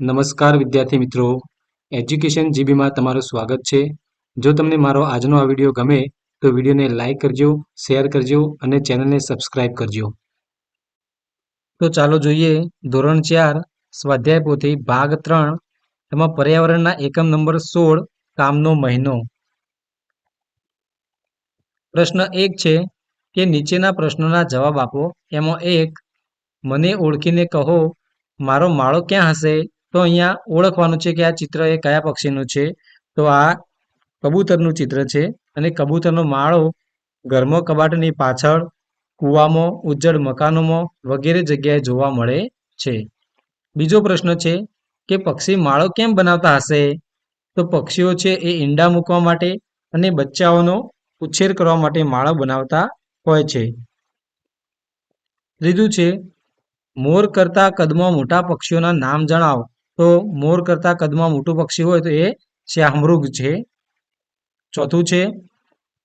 નમસ્કાર વિદ્યાર્થી મિત્રો. એજ્યુકેશન જીબીમાં તમારું સ્વાગત છે. જો તમને મારો આજનો આ વીડિયો ગમે, તો વિડીયોને લાઇક કરજો શેર કરજો અને ચેનલને સબસ્ક્રાઇબ કરજો. તો ચાલો જોઈએ ધોરણ ચાર, સ્વાધ્યાય પોથી ભાગ ત્રણ એમાં પર્યાવરણના એકમ નંબર સોળ, કામનો મહિનો. પ્રશ્ન એક છે કે નીચેના પ્રશ્નોના જવાબ આપો. એમાં એક, મને ઓળખીને કહો, મારો માળો ક્યાં હશે? તો અહીંયા ઓળખવાનું છે કે આ ચિત્ર એ કયા પક્ષીનું છે? તો આ કબૂતરનું ચિત્ર છે અને કબૂતરનો માળો ઘરમાં કબાટની પાછળ, કૂવામાં, ઉજ્જડ મકાનોમાં વગેરે જગ્યાએ જોવા મળે છે. બીજો પ્રશ્ન છે કે પક્ષી માળો કેમ બનાવતા હશે? તો પક્ષીઓ છે એ ઈંડા મૂકવા માટે અને બચ્ચાઓનો ઉછેર કરવા માટે માળો બનાવતા હોય છે. ત્રીજું છે, મોર કરતા કદમાં મોટા પક્ષીઓના નામ જણાવો. તો મોર કરતા કદમાં મોટું પક્ષી હોય તો એ શ્યામૃગ છે. ચોથું છે,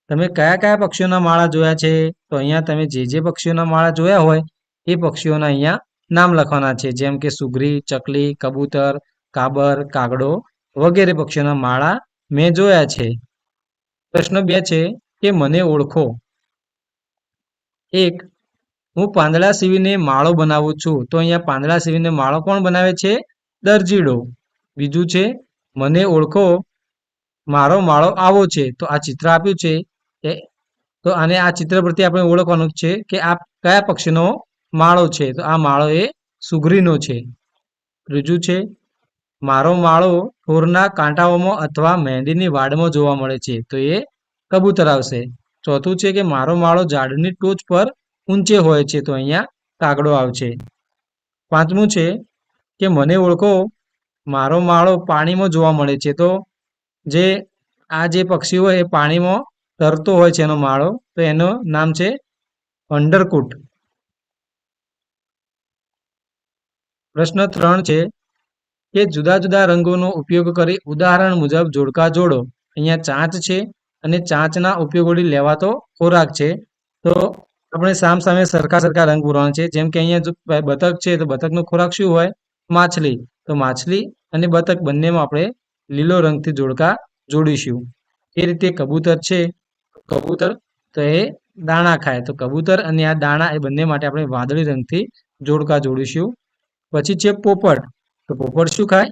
તમે કયા કયા પક્ષીઓના માળા જોયા છે? તો અહીંયા તમે જે જે પક્ષીઓના માળા જોયા હોય, એ પક્ષીઓના અહીંયા નામ લખવાના છે. જેમ કે સુગરી, ચકલી, કબૂતર, કાબર, કાગડો વગેરે પક્ષીઓના માળા મેં જોયા છે. પ્રશ્ન બે છે કે મને ઓળખો. એક, હું પાંદડા સીવીને માળો બનાવું છું. તો અહીંયા પાંદડા સીવીને માળો કોણ બનાવે છે? દરજીડો. બીજું છે, મને ઓળખો, મારો માળો આવો છે. તો આ ચિત્ર આપ્યું છે એ તો આને આ ચિત્ર પરથી આપણે ઓળખવાનું છે કે આ કયા પક્ષીનો માળો છે. તો આ માળો એ સુગરીનો છે. ત્રીજું છે, મારો માળો ઠોરના કાંટાઓમાં અથવા મહેંદીની વાડમાં જોવા મળે છે. તો એ કબૂતર આવશે. ચોથું છે કે, મારો માળો ઝાડની ટોચ પર ઊંચે હોય છે. તો અહીંયા કાગડો આવશે. પાંચમું છે કે મને ઓળખો, મારો માળો પાણીમાં જોવા મળે છે. તો જે, આ જે પક્ષી હોય એ પાણીમાં તરતો હોય છે એનો માળો, તો એનું નામ છે અંડરકૂટ. પ્રશ્ન ત્રણ છે કે જુદા જુદા રંગોનો ઉપયોગ કરી ઉદાહરણ મુજબ જોડકા જોડો. અહીંયા ચાંચ છે અને ચાંચના ઉપયોગ વળી લેવાતો ખોરાક છે. તો આપણે સામ સામે સરખા સરખા રંગ પૂરવાના છે. જેમ કે અહીંયા જો બતક છે તો બતકનો ખોરાક શું હોય? માછલી. તો માછલી અને બતક બંનેમાં આપણે લીલો રંગથી જોડકા જોડીશું. એ રીતે કબૂતર છે. કબૂતર તો એ દાણા ખાય. તો કબૂતર અને આ દાણા એ બંને માટે આપણે વાદળી રંગથી જોડકા જોડીશું. પછી છે પોપટ. તો પોપટ શું ખાય?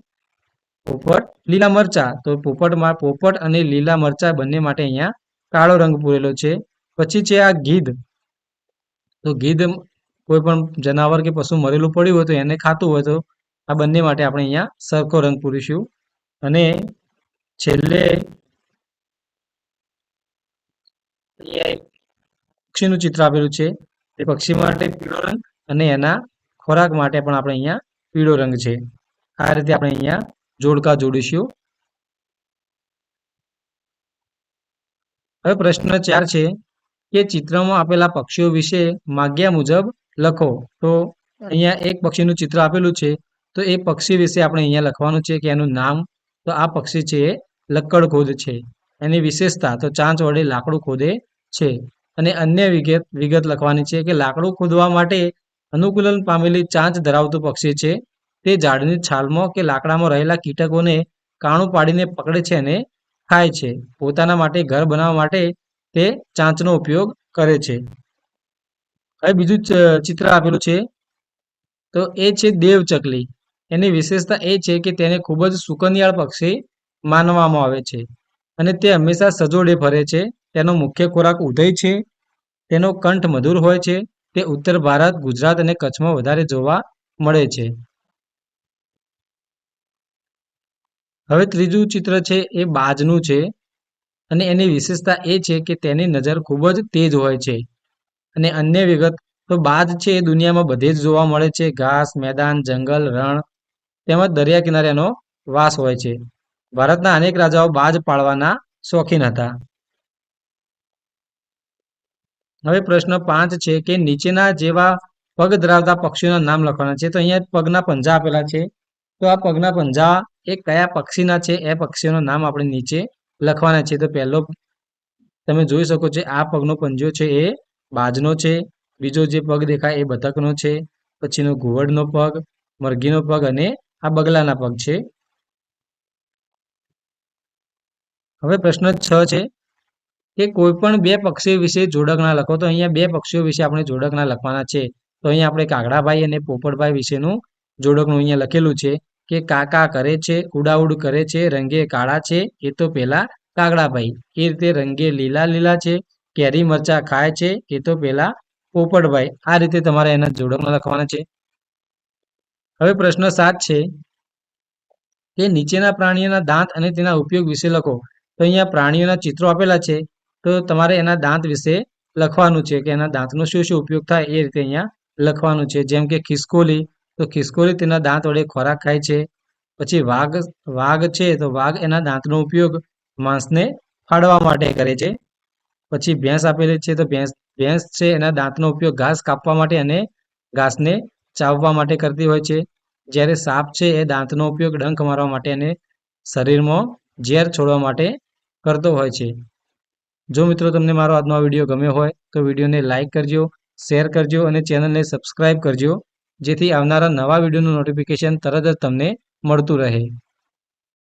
પોપટ લીલા મરચા. તો પોપટમાં પોપટ અને લીલા મરચા બંને માટે અહીંયા કાળો રંગ પૂરેલો છે. પછી છે આ ગીધ. તો ગીધ કોઈ પણ જનાવર કે પશુ મરેલું પડ્યું હોય તો એને ખાતું હોય તો આ બંને માટે આપણે અહીંયા સરખો રંગ પૂરીશું. અને છેલ્લે પક્ષીનું ચિત્ર આપેલું છે. એ પક્ષી માટે પીળો રંગ અને એના ખોરાક માટે પણ આપણે અહીંયા પીળો રંગ છે. આ રીતે આપણે અહીંયા જોડકા જોડીશું. હવે પ્રશ્ન ચાર છે કે ચિત્રમાં આપેલા પક્ષીઓ વિશે માગ્યા મુજબ લખો. તો અહીંયા એક પક્ષીનું ચિત્ર આપેલું છે. તો એ પક્ષી વિશે આપણે અહીંયા લખવાનું છે કે એનું નામ તો આ પક્ષી છે એ લક્કડ ખોદ છે. એની વિશેષતા તો ચાંચ વડે લાકડું ખોદે છે. અને અન્ય વિગત વિગત લખવાની છે કે લાકડું ખોદવા માટે અનુકૂલન પામેલી ચાંચ ધરાવતું પક્ષી છે. તે ઝાડની છાલમાં કે લાકડામાં રહેલા કીટકોને કાણું પાડીને પકડે છે અને ખાય છે. પોતાના માટે, ઘર બનાવવા માટે તે ચાંચનો ઉપયોગ કરે છે. હવે બીજું ચિત્ર આપેલું છે. તો એ છે દેવ ચકલી. એની વિશેષતા એ છે કે તેને ખૂબ જ સુકનિયાળ પક્ષી માનવામાં આવે છે અને તે હંમેશા સજોડે ફરે છે. તેનો મુખ્ય ખોરાક ઉધઈ છે. તેનો કંઠ મધુર હોય છે. તે ઉત્તર ભારત, ગુજરાત અને કચ્છમાં વધારે જોવા મળે છે. હવે ત્રીજું ચિત્ર છે એ બાજનું છે અને એની વિશેષતા એ છે કે તેની નજર ખૂબ જ તેજ હોય છે. અને અન્ય વિગત તો બાજ છે એ દુનિયામાં બધે જ જોવા મળે છે. ઘાસ, મેદાન, જંગલ, રણ તેમજ દરિયા કિનારે વાસ હોય છે. ભારતના અનેક રાજાઓ બાજ પાડવાના શોખીન હતા. હવે પ્રશ્ન પાંચ છે કે નીચેના જેવા પગ ધરાવતા પક્ષીઓના નામ લખવાના છે. તો અહીંયા પગના પંજા આપેલા છે. તો આ પગના પંજા એ કયા પક્ષીના છે? એ પક્ષીઓના નામ આપણે નીચે લખવાના છે. તો પહેલો તમે જોઈ શકો છો આ પગનો પંજો છે એ બાજનો છે. બીજો જે પગ દેખાય એ બતકનો છે. પછીનો ઘુવડનો પગ, મરઘીનો પગ અને આ બગલાના પગ છે. હવે પ્રશ્ન છ છે કે કોઈ પણ બે પક્ષીઓ વિશે જોડકના લખો. તો અહીંયા બે પક્ષીઓ વિશે આપણે જોડકના લખવાના છે. તો અહીંયા આપણે કાગડાભાઈ અને પોપટભાઈ વિશેનું જોડકનું અહીંયા લખેલું છે કે કાકા કરે છે, ઉડાઉડ કરે છે, રંગે કાળા છે. એ તો પેલા કાગડાભાઈ. એ રીતે રંગે લીલા લીલા છે, કેરી મરચા ખાય છે. એ તો પેલા પોપટભાઈ. આ રીતે તમારે એના જોડકમાં લખવાના છે. હવે પ્રશ્ન સાત છે કે નીચેના પ્રાણીઓના દાંત અને તેના ઉપયોગ વિશે લખો. તો અહીંયા પ્રાણીઓના ચિત્રો આપેલા છે. તો તમારે એના દાંત વિશે લખવાનું છે કે એના દાંતનો શું શું ઉપયોગ થાય એ રીતે અહીંયા લખવાનું છે. જેમ કે ખિસકોલી, તો ખિસકોલી તેના દાંત વડે ખોરાક ખાય છે. પછી વાઘ વાઘ છે તો વાઘ એના દાંતનો ઉપયોગ માંસને ફાડવા માટે કરે છે. પછી ભેંસ આપેલી છે તો ભેંસ ભેંસ છે એના દાંતનો ઉપયોગ ઘાસ કાપવા માટે અને ઘાસને ચાવવા માટે કરતી હોય છે. જ્યારે સાપ છે એ દાંતનો ઉપયોગ ડંખ મારવા માટે અને શરીરમાં ઝેર છોડવા માટે કરતો હોય છે. જો મિત્રો તમને મારો આજનો આ વીડિયો ગમ્યો હોય તો વિડીયોને લાઇક કરજો, શેર કરજો અને ચેનલને સબસ્ક્રાઈબ કરજો, જેથી આવનારા નવા વિડીયોનું નોટિફિકેશન તરત જ તમને મળતું રહે.